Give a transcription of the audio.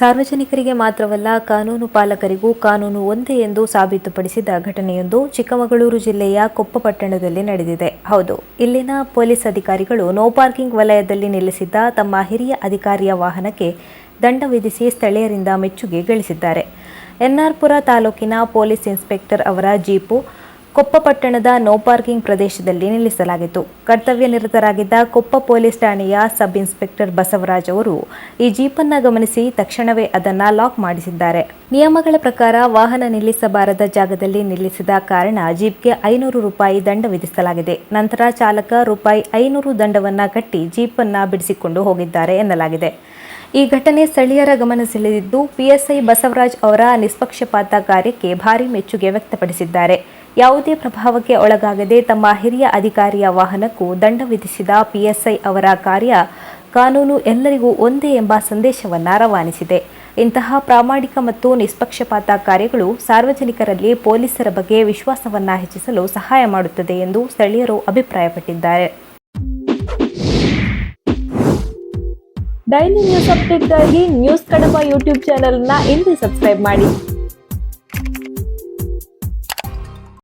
ಸಾರ್ವಜನಿಕರಿಗೆ ಮಾತ್ರವಲ್ಲ, ಕಾನೂನು ಪಾಲಕರಿಗೂ ಕಾನೂನು ಒಂದೇ ಎಂದು ಸಾಬೀತುಪಡಿಸಿದ ಘಟನೆಯೊಂದು ಚಿಕ್ಕಮಗಳೂರು ಜಿಲ್ಲೆಯ ಕೊಪ್ಪ ಪಟ್ಟಣದಲ್ಲಿ ನಡೆದಿದೆ. ಹೌದು, ಇಲ್ಲಿನ ಪೊಲೀಸ್ ಅಧಿಕಾರಿಗಳು ನೋ ಪಾರ್ಕಿಂಗ್ ವಲಯದಲ್ಲಿ ನಿಲ್ಲಿಸಿದ್ದ ತಮ್ಮ ಹಿರಿಯ ಅಧಿಕಾರಿಯ ವಾಹನಕ್ಕೆ ದಂಡ ವಿಧಿಸಿ ಸ್ಥಳೀಯರಿಂದ ಮೆಚ್ಚುಗೆ ಗಳಿಸಿದ್ದಾರೆ. ಎನ್ಆರ್ಪುರ ತಾಲೂಕಿನ ಪೊಲೀಸ್ ಇನ್ಸ್ಪೆಕ್ಟರ್ ಅವರ ಜೀಪು ಕೊಪ್ಪ ಪಟ್ಟಣದ ನೋ ಪಾರ್ಕಿಂಗ್ ಪ್ರದೇಶದಲ್ಲಿ ನಿಲ್ಲಿಸಲಾಗಿತ್ತು. ಕರ್ತವ್ಯ ನಿರತರಾಗಿದ್ದ ಕೊಪ್ಪ ಪೊಲೀಸ್ ಠಾಣೆಯ ಸಬ್ ಇನ್ಸ್ಪೆಕ್ಟರ್ ಬಸವರಾಜ್ ಅವರು ಈ ಜೀಪನ್ನ ಗಮನಿಸಿ ತಕ್ಷಣವೇ ಅದನ್ನ ಲಾಕ್ ಮಾಡಿಸಿದ್ದಾರೆ. ನಿಯಮಗಳ ಪ್ರಕಾರ ವಾಹನ ನಿಲ್ಲಿಸಬಾರದ ಜಾಗದಲ್ಲಿ ನಿಲ್ಲಿಸಿದ ಕಾರಣ ಜೀಪ್ಗೆ ಐನೂರು ರೂಪಾಯಿ ದಂಡ ವಿಧಿಸಲಾಗಿದೆ. ನಂತರ ಚಾಲಕ ರೂಪಾಯಿ ಐನೂರು ದಂಡವನ್ನು ಕಟ್ಟಿ ಜೀಪನ್ನ ಬಿಡಿಸಿಕೊಂಡು ಹೋಗಿದ್ದಾರೆ ಎನ್ನಲಾಗಿದೆ. ಈ ಘಟನೆ ಸ್ಥಳೀಯರ ಗಮನ ಸೆಳೆದಿದ್ದು ಪಿಎಸ್ಐ ಬಸವರಾಜ್ ಅವರ ನಿಷ್ಪಕ್ಷಪಾತ ಕಾರ್ಯಕ್ಕೆ ಭಾರಿ ಮೆಚ್ಚುಗೆ ವ್ಯಕ್ತಪಡಿಸಿದ್ದಾರೆ. ಯಾವುದೇ ಪ್ರಭಾವಕ್ಕೆ ಒಳಗಾಗದೆ ತಮ್ಮ ಹಿರಿಯ ಅಧಿಕಾರಿಯ ವಾಹನಕ್ಕೂ ದಂಡ ವಿಧಿಸಿದ ಪಿಎಸ್ಐ ಅವರ ಕಾರ್ಯ ಕಾನೂನು ಎಲ್ಲರಿಗೂ ಒಂದೇ ಎಂಬ ಸಂದೇಶವನ್ನ ರವಾನಿಸಿದೆ. ಇಂತಹ ಪ್ರಾಮಾಣಿಕ ಮತ್ತು ನಿಷ್ಪಕ್ಷಪಾತ ಕಾರ್ಯಗಳು ಸಾರ್ವಜನಿಕರಲ್ಲಿ ಪೊಲೀಸರ ಬಗ್ಗೆ ವಿಶ್ವಾಸವನ್ನ ಹೆಚ್ಚಿಸಲು ಸಹಾಯ ಮಾಡುತ್ತದೆ ಎಂದು ಸ್ಥಳೀಯರು ಅಭಿಪ್ರಾಯಪಟ್ಟಿದ್ದಾರೆ. ಡೈಲಿ ನ್ಯೂಸ್ ಅಪ್ಡೇಟ್ಗಾಗಿ ನ್ಯೂಸ್ ಕಡಪ ಯೂಟ್ಯೂಬ್ ಚಾನೆಲ್ನ ಇಂದು ಸಬ್ಸ್ಕ್ರೈಬ್ ಮಾಡಿ.